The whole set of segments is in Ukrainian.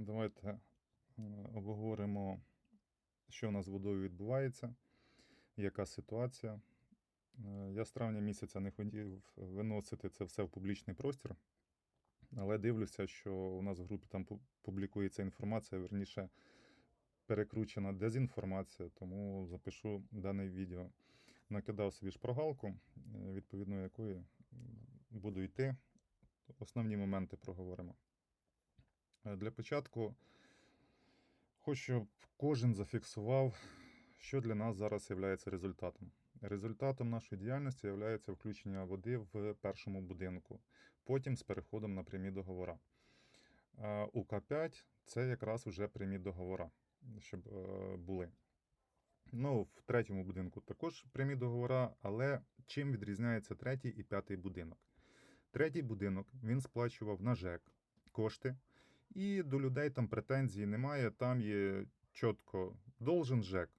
Давайте е, обговоримо, що у нас з водою відбувається, яка ситуація. Е, Я з травня місяця не хотів виносити це все в публічний простір, але дивлюся, що у нас в групі там публікується інформація, верніше перекручена дезінформація, тому запишу дане відео. Накидав собі шпаргалку, е, відповідно якої буду йти. Основні моменти проговоримо. Е, Для початку хочу, щоб кожен зафіксував, що для нас зараз є результатом. Результатом нашої діяльності є включення води в першому будинку, потім з переходом на прямі договори. Е, УК-5 це якраз вже прямі договори, щоб е, були. Ну, в третьому будинку також прямі договори, але чим відрізняється третій і п'ятий будинок? Третій будинок він сплачував на ЖЕК кошти, і до людей там претензій немає. Там є чітко должен ЖЕК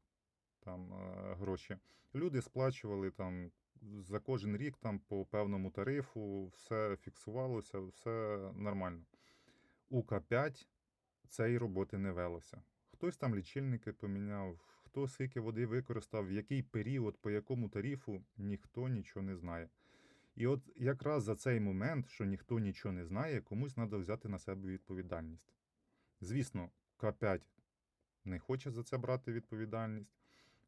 там е, гроші. Люди сплачували там за кожен рік там по певному тарифу, все фіксувалося, все нормально. УК-5 цієї роботи не велося. Хтось там лічильники поміняв, хто скільки води використав, в який період, по якому тарифу, ніхто нічого не знає. І от якраз за цей момент, що ніхто нічого не знає, комусь треба взяти на себе відповідальність. Звісно, К5 не хоче за це брати відповідальність.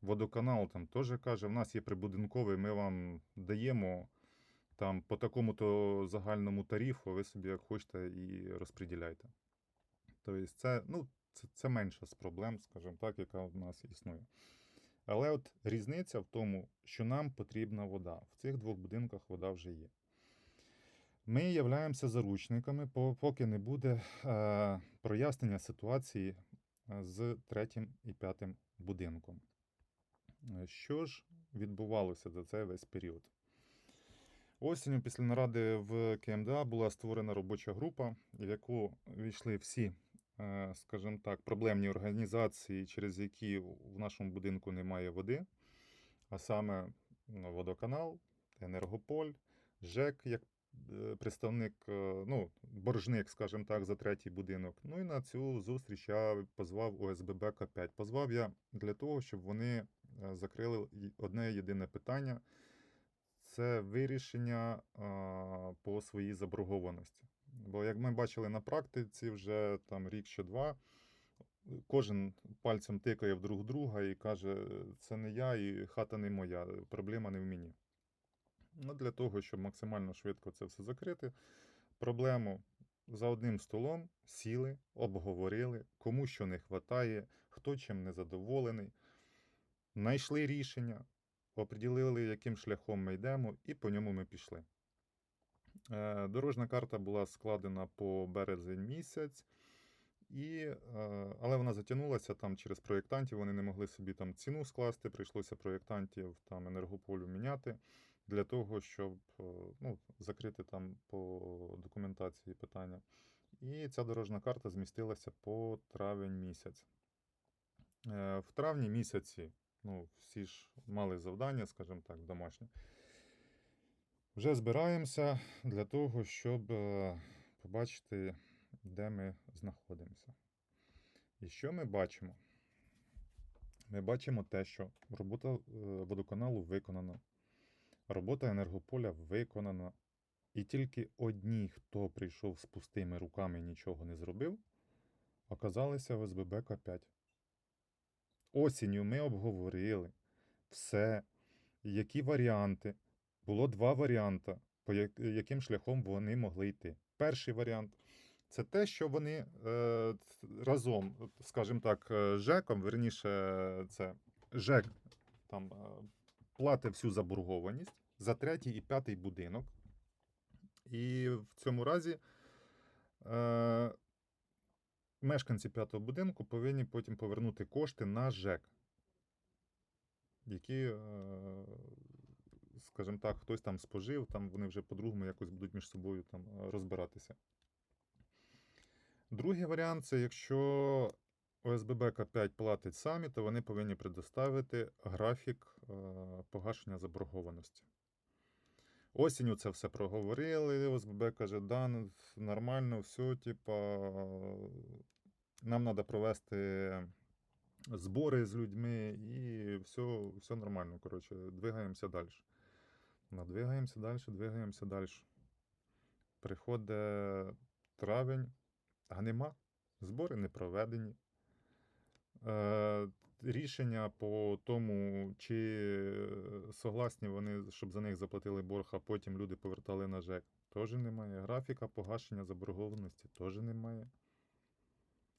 Водоканал там теж каже: в нас є прибудинковий, ми вам даємо там по такому-то загальному тарифу, ви собі як хочете і розподіляйте. Тобто, це, ну, це, це менша з проблем, скажімо так, яка в нас існує. Але от різниця в тому, що нам потрібна вода. В цих двох будинках вода вже є. Ми являємося заручниками, по- поки не буде е, прояснення ситуації е, з третім і п'ятим будинком. Е, Що ж відбувалося за цей весь період? Осінню після наради в КМДА була створена робоча група, в яку війшли всі, скажімо так, проблемні організації, через які в нашому будинку немає води, а саме водоканал, енергополь, ЖЕК як е, представник, е, ну, боржник, скажімо так, за третій будинок. Ну і на цю зустріч я позвав ОСББ К5. Позвав я для того, щоб вони е, закрили одне єдине питання це вирішення а, по своїй заборгованості. Бо, як ми бачили на практиці, вже там рік чи два, кожен пальцем тикає в друг друга і каже: це не я, і хата не моя, проблема не в мені. Ну, для того, щоб максимально швидко це все закрити, проблему за одним столом сіли, обговорили, кому що не вистачає, хто чим не задоволений, знайшли рішення, оприділили, яким шляхом ми йдемо, і по ньому ми пішли. Е, Дорожна карта була складена по березень місяць, і, е, але вона затягнулася там через проєктантів. Вони не могли собі там ціну скласти. Прийшлося проєктантів там енергополю міняти для того, щоб е, ну, закрити там по документації питання. І ця дорожна карта змістилася по травень місяць. В травні місяці ну, всі ж мали завдання, скажімо так, домашнє. Вже збираємося для того, щоб е, побачити, де ми знаходимося. І що ми бачимо? Ми бачимо те, що робота е, водоканалу виконана, робота енергополя виконана. І тільки одні, хто прийшов з пустими руками і нічого не зробив, оказалися в СББ К5. Осінню ми обговорили все, які варіанти. Було два варіанти, по яким шляхом вони могли йти. Перший варіант це те, що вони е, разом, скажімо так, е, ЖЕКом, верніше, це ЖЕК там е, платить всю заборгованість за третій і п'ятий будинок. І в цьому разі е, мешканці п'ятого будинку повинні потім повернути кошти на ЖЕК, які, е, скажімо так, хтось там спожив, там вони вже по-другому якось будуть між собою там е, розбиратися. Другий варіант це якщо ОСББ К5 платить самі, то вони повинні предоставити графік е, погашення заборгованості. Осінню це все проговорили. ОСББ каже, да, ну, нормально, все, типа, нам треба провести збори з людьми і все, все нормально. Коротше, двигаємося далі. Двигаємося далі, двигаємося далі. Приходить травень, а нема. Збори не проведені. Е, рішення по тому, чи согласні вони, щоб за них заплатили борг, а потім люди повертали на ЖЕК, теж немає. Графіка погашення заборгованості теж немає.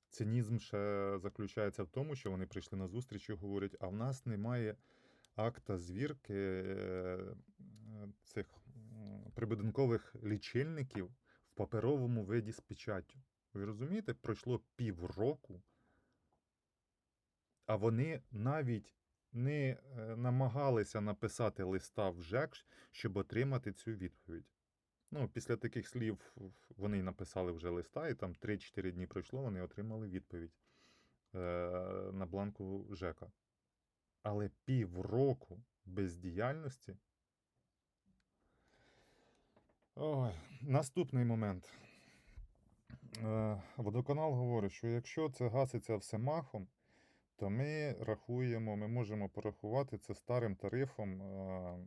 Цинізм ще заключається в тому, що вони прийшли на зустріч і говорять, а в нас немає акта звірки е, цих прибудинкових лічильників в паперовому виді з печаттю. Ви розумієте, пройшло півроку, а вони навіть не е, намагалися написати листа в ЖЕК, щоб отримати цю відповідь. Ну, після таких слів вони написали вже листа, і там 3-4 дні пройшло, вони отримали відповідь е, на бланку ЖЕКа. Але півроку бездіяльності. Ой, наступний момент. Е, Водоканал говорить, що якщо це гаситься все махом, то ми рахуємо, ми можемо порахувати це старим тарифом е,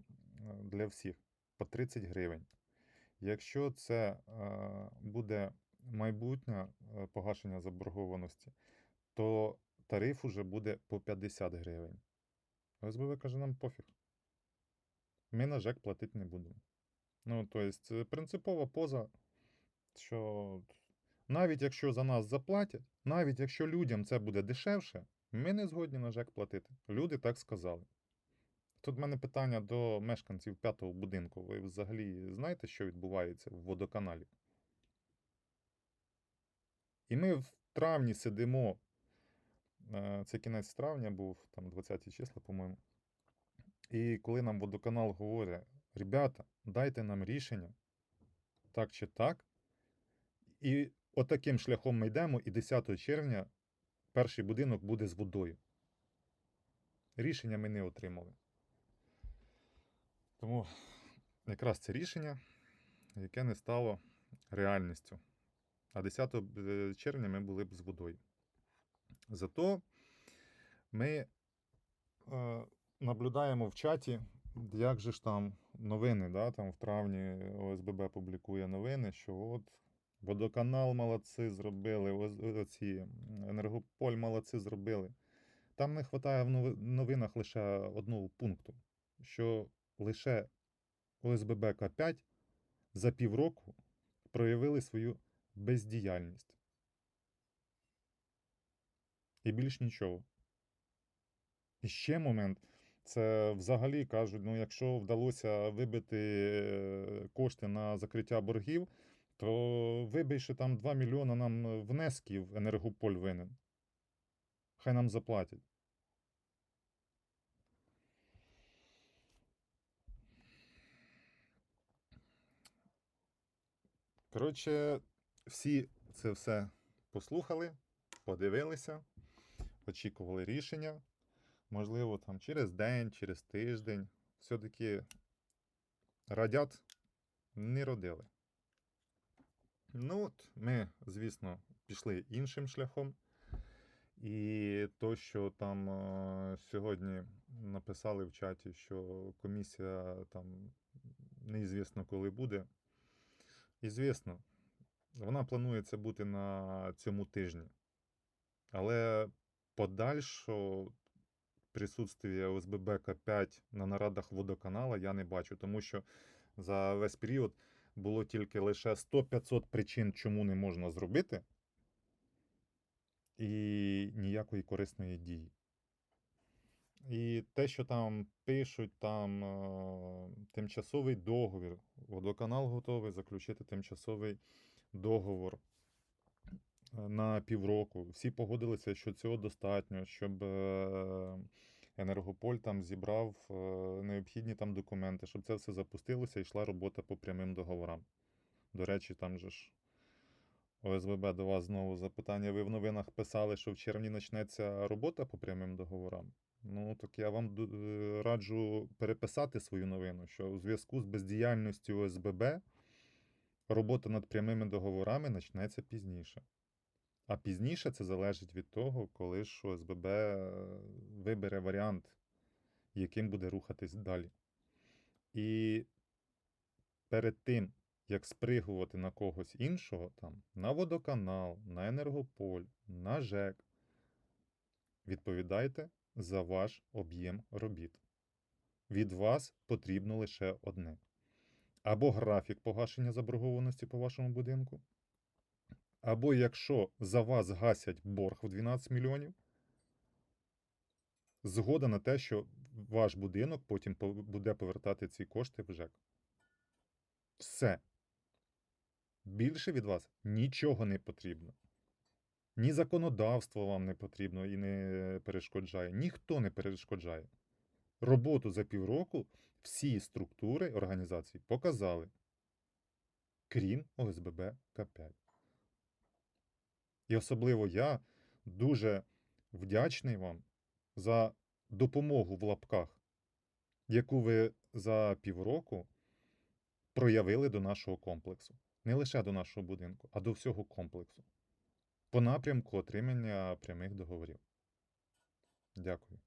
для всіх по 30 гривень. Якщо це е, буде майбутнє погашення заборгованості, то тариф уже буде по 50 гривень. ОСБВ каже, нам пофіг. Ми на ЖЕК платити не будемо. Ну, тобто, принципова поза, що навіть якщо за нас заплатять, навіть якщо людям це буде дешевше, ми не згодні на ЖЕК платити. Люди так сказали. Тут в мене питання до мешканців п'ятого будинку. Ви взагалі знаєте, що відбувається в водоканалі? І ми в травні сидимо. е, Це кінець травня був, там 20 числа, по-моєму. І коли нам водоканал говорить, ребята, дайте нам рішення, так чи так. І отаким шляхом ми йдемо, і 10 червня перший будинок буде з водою. Рішення ми не отримали. Тому якраз це рішення, яке не стало реальністю. А 10 е, червня ми були б з водою. Зато ми е, наблюдаємо в чаті, як же ж там новини, да, там в травні ОСББ публікує новини, що от водоканал молодці зробили, оці енергополь молодці зробили. Там не вистачає в новинах лише одного пункту, що лише ОСББ К5 за півроку проявили свою бездіяльність. І більш нічого. І ще момент. Це взагалі кажуть, ну якщо вдалося вибити е, кошти на закриття боргів, то вибий там 2 мільйони нам внесків енергополь винен. Хай нам заплатять. Коротше, всі це все послухали, подивилися, очікували рішення. Можливо, там через день, через тиждень. Все-таки радят не родили. Ну, от ми, звісно, пішли іншим шляхом. І то, що там е, сьогодні написали в чаті, що комісія там неізвісно коли буде. І звісно, вона планується бути на цьому тижні. Але подальшого присутствия ОСББ К5 на нарадах водоканала я не бачу, тому що за весь період було тільки лише 100-500 причин, чому не можна зробити, і ніякої корисної дії. І те, що там пишуть, там е, тимчасовий договір. Водоканал готовий заключити тимчасовий договор на півроку. Всі погодилися, що цього достатньо, щоб е, Енергополь там зібрав е, необхідні там документи, щоб це все запустилося і йшла робота по прямим договорам. До речі, там же ж ОСББ до вас знову запитання. Ви в новинах писали, що в червні почнеться робота по прямим договорам. Ну, так я вам е, раджу переписати свою новину, що у зв'язку з бездіяльністю ОСББ робота над прямими договорами почнеться пізніше. А пізніше це залежить від того, коли ж ОСББ е, вибере варіант, яким буде рухатись далі. І перед тим, як спригувати на когось іншого, там, на водоканал, на енергополь, на ЖЕК, відповідайте за ваш об'єм робіт. Від вас потрібно лише одне: або графік погашення заборгованості по вашому будинку, або якщо за вас гасять борг в 12 мільйонів, згода на те, що ваш будинок потім буде повертати ці кошти в ЖЕК. Все. Більше від вас нічого не потрібно. Ні законодавство вам не потрібно і не перешкоджає. Ніхто не перешкоджає. Роботу за півроку всі структури організації показали, крім ОСББ К5. І особливо я дуже вдячний вам за допомогу в лапках, яку ви за півроку проявили до нашого комплексу. Не лише до нашого будинку, а до всього комплексу. По напрямку отримання прямих договорів. Дякую.